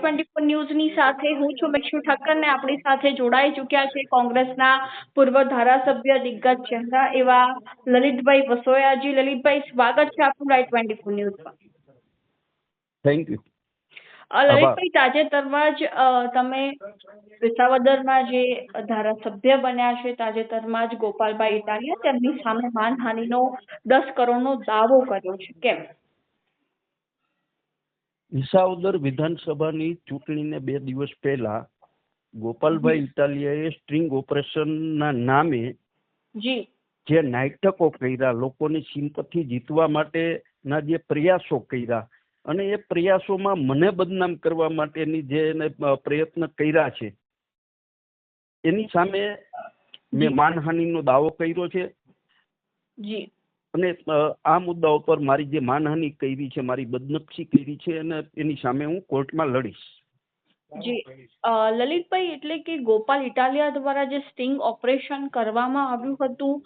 Twenty ન્યૂઝની સાથે હું છું મિક્ષુ ઠક્કર ને આપણી સાથે જોડાઈ ચૂક્યા છે કોંગ્રેસના પૂર્વ ધારાસભ્ય દિગ્ગજ ચહેરા એવા લલિતભાઈ વસોયાજી લલિતભાઈ સ્વાગત છે આપનું રાઈટ ટ્વેન્ટી ફોર ન્યૂઝમાં થેન્ક યુ લલિતભાઈ તાજેતરમાં જ તમે વિસાવદરમાં જે ધારાસભ્ય બન્યા છે તાજેતરમાં જ ગોપાલભાઈ ઇટાલિયા તેમની સામે માનહાનિનો દસ કરોડનો દાવો કર્યો છે. કેમ? વિસાવદર વિધાનસભાની ચૂંટણીને બે દિવસ પહેલા ગોપાલભાઈ ઇટાલિયાએ સ્ટ્રિંગ ઓપરેશનના નામે જી. જે નાટકો કર્યા લોકોની સિમ્પથી જીતવા માટેના જે પ્રયાસો કર્યા અને એ પ્રયાસોમાં મને બદનામ કરવા માટેની જે એને પ્રયત્ન કર્યા છે એની સામે. મેં માનહાનિનો દાવો કર્યો છે. જી. અને આ મુદ્દા ઉપર મારી જે માનહાનિ કરી છે મારી બદનક્ષી કરી છે અને એની સામે હું કોર્ટમાં લડીશ. જી લલિતભાઈ એટલે કે ગોપાલ ઇટાલિયા દ્વારા જે સ્ટિંગ ઓપરેશન કરવામાં આવ્યું હતું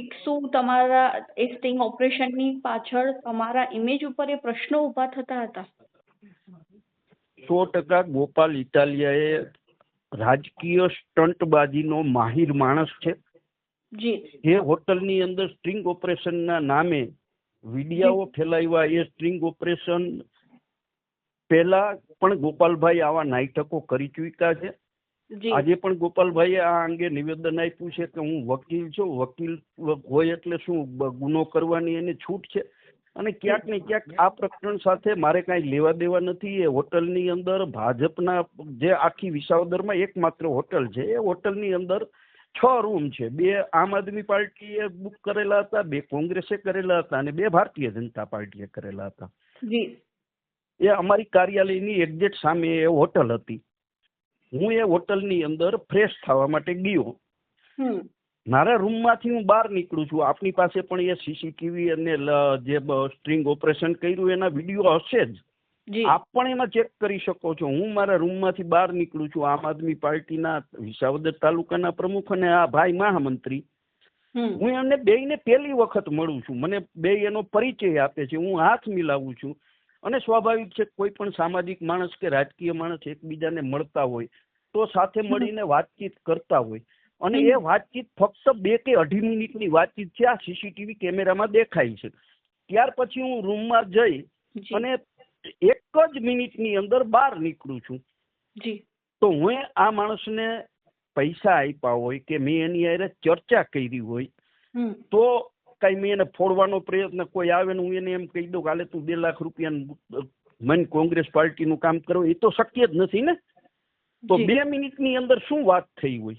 એક શું તમારા એ સ્ટિંગ ઓપરેશનની પાછળ તમારા ઇમેજ ઉપર એ પ્રશ્નો ઊભા થતા હતા? સો ટકા ગોપાલ ઇટાલિયાએ રાજકીય સ્ટંટબાજીનો માહિર માણસ છે. જી. હોટલની અંદર સ્ટ્રિંગ ઓપરેશનના નામે વિડિયાઓ ફેલાવ્યા એ સ્ટ્રિંગ ઓપરેશન પહેલા પણ ગોપાલભાઈ આવા નાટકો કરી ચૂક્યા છે. આજે પણ ગોપાલભાઈએ આ અંગે નિવેદન આપ્યું છે કે હું વકીલ છું વકીલ હોય એટલે શું ગુનો કરવાની એને છૂટ છે? અને ક્યાંક ને ક્યાંક આ પ્રકરણ સાથે મારે કાંઈ લેવા દેવા નથી. એ હોટલની અંદર ભાજપના જે આખી વિસાવદરમાં એકમાત્ર હોટલ છે એ હોટલની અંદર છ રૂમ છે. બે આમ આદમી પાર્ટીએ બુક કરેલા હતા બે કોંગ્રેસે કરેલા હતા અને બે ભારતીય જનતા પાર્ટીએ કરેલા હતા. એ અમારી કાર્યાલયની એક્ઝેક્ટ સામે એ હોટલ હતી. હું એ હોટલની અંદર ફ્રેશ થવા માટે ગયો. મારા રૂમમાંથી હું બહાર નીકળું છું. આપની પાસે પણ એ સીસીટીવી અને જે સ્ટ્રિંગ ઓપરેશન કર્યું એના વીડિયો હશે જી. આપ પણ એમાં ચેક કરી શકો છો. હું મારા રૂમમાંથી બહાર નીકળું છું. આમ આદમી પાર્ટીના વિસાવદર તાલુકાના પ્રમુખ અને આ ભાઈ મહામંત્રી. હું એમને બેયને પહેલી વખત મળું છું. મને બે એનો પરિચય આપે છે. હું હાથ મિલાવું છું. અને સ્વાભાવિક છે કોઈ પણ સામાજિક માણસ કે રાજકીય માણસ એકબીજાને મળતા હોય તો સાથે મળીને વાતચીત કરતા હોય. અને એ વાતચીત ફક્ત બે કે અઢી મિનિટની વાતચીત છે. આ સીસીટીવી કેમેરામાં દેખાય છે. ત્યાર પછી હું રૂમમાં જઈ અને એક જ મિનિટની અંદર બહાર નીકળું છું. જી. તો હું આ માણસને પૈસા આપ્યા હોય કે મેં એની હારે ચર્ચા કરી હોય તો કઈ મેં એને ફોડવાનો પ્રયત્ન કોઈ આવે ને હું એને એમ કહી દઉં કાલે તું બે લાખ રૂપિયા મન કોંગ્રેસ પાર્ટીનું કામ કરો. એ તો શક્ય જ નથી ને? તો. બે મિનિટની અંદર શું વાત થઈ હોય?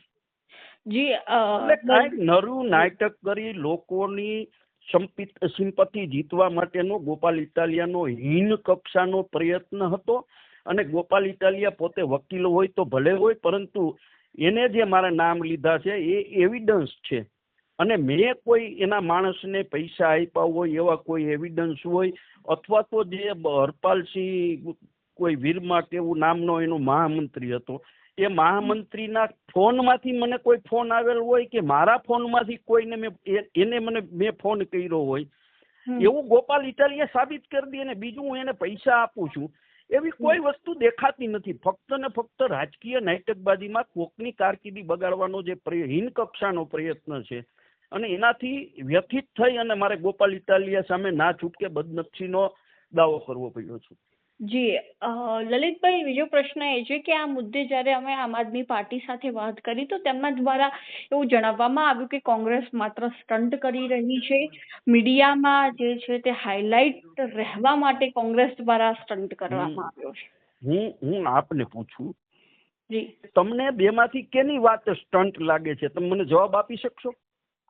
જી એટલે કાંઈક નરું નાટક કરી લોકોની સંપિત સિમ્પતિ જીતવા માટેનો ગોપાલ ઇટાલિયાનો હીન કક્ષાનો પ્રયત્ન હતો અને ગોપાલ ઇટાલિયા પોતે વકીલ હોય તો ભલે હોય, પરંતુ એને જે મારા નામ લીધા છે એ એવિડન્સ છે. અને મેં કોઈ એના માણસને પૈસા આપ્યા હોય, એવા કોઈ એવિડન્સ હોય, અથવા તો જે હરપાલસિંહ કોઈ વીરમા કેવું નામનો એનો મહામંત્રી હતો એ મહામંત્રીના ફોનમાંથી મને કોઈ ફોન આવેલ હોય કે મારા ફોનમાંથી કોઈને મેં એને મને મેં ફોન કર્યો હોય. એવું ગોપાલ ઇટાલિયા સાબિત કરી દે અને બીજું હું એને પૈસા આપું છું. એવી કોઈ વસ્તુ દેખાતી નથી. ફક્ત ને ફક્ત રાજકીય નાટકબાજીમાં કોકની કારકિર્દી બગાડવાનો જે હીન કક્ષાનો પ્રયત્ન છે. અને એનાથી વ્યથિત થઈ અને મારે ગોપાલ ઇટાલિયા સામે ના છૂટકે બદનક્ષીનો દાવો કરવો પડ્યો છે. જી અ, લલિતભાઈ બીજો પ્રશ્ન એ છે કે આ મુદ્દે જ્યારે અમે આમ આદમી પાર્ટી સાથે વાત કરી તો તેમના દ્વારા એવું જણાવવામાં આવ્યું કે કોંગ્રેસ માત્ર સ્ટન્ટ કરી રહી છે. મીડિયામાં જે છે તે હાઇલાઇટ રહેવા માટે કોંગ્રેસ દ્વારા સ્ટન્ટ કરવામાં આવ્યો છે. હું હું આપને પૂછું. જી. તમને બેમાંથી કેની વાત સ્ટન્ટ લાગે છે? તમે મને જવાબ આપી શકશો?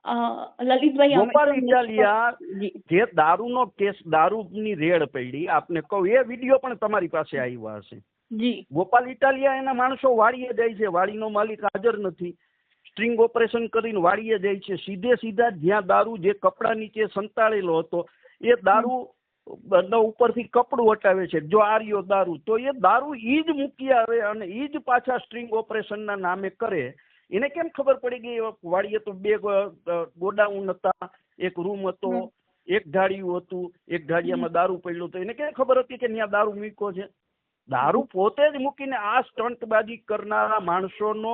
લલિતભાઈ ગોપાલ ઇટાલિયા જી. દારૂનો કેસ દારૂની રેડ પડી આપને કહું એ વીડિયો પણ તમારી પાસે આવ્યા હશે. જી. ગોપાલ ઇટાલિયા એના માણસો વાડીએ જાય છે વાડીનો માલિક હાજર નથી. સ્ટ્રિંગ ઓપરેશન કરીને વાડીએ જાય છે સીધે સીધા જ્યાં દારૂ જે કપડા નીચે સંતાડેલો હતો એ દારૂ ઉપરથી કપડું હટાવે છે જો આર્યો દારૂ તો એ દારૂ ઈ જ મૂકી આવે અને ઈ જ પાછા સ્ટ્રિંગ ઓપરેશનના નામે કરે એને કેમ ખબર પડી ગઈ? વાડીએ તો બે ગોડાઉન હતા એક રૂમ હતો એક ઢાળિયું હતું એક ઢાળિયામાં દારૂ પડ્યો હતો. એને કેમ ખબર હતી કે ત્યાં દારૂ મૂક્યો છે? દારૂ પોતે જ મૂકીને આ સ્ટંટબાજી કરનારા માણસોનો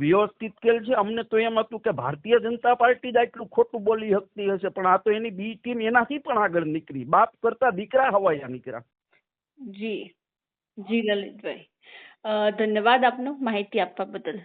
વ્યવસ્થિત ખેલ છે. અમને તો એમ હતું કે ભારતીય જનતા પાર્ટી જ આટલું ખોટું બોલી શકતી હશે પણ આ તો એની બી ટીમ એનાથી પણ આગળ નીકળી. બાપ કરતા દીકરા હવાયા નીકળ્યા. જી. જી લલિતભાઈ. ધન્યવાદ આપનો માહિતી આપવા બદલ.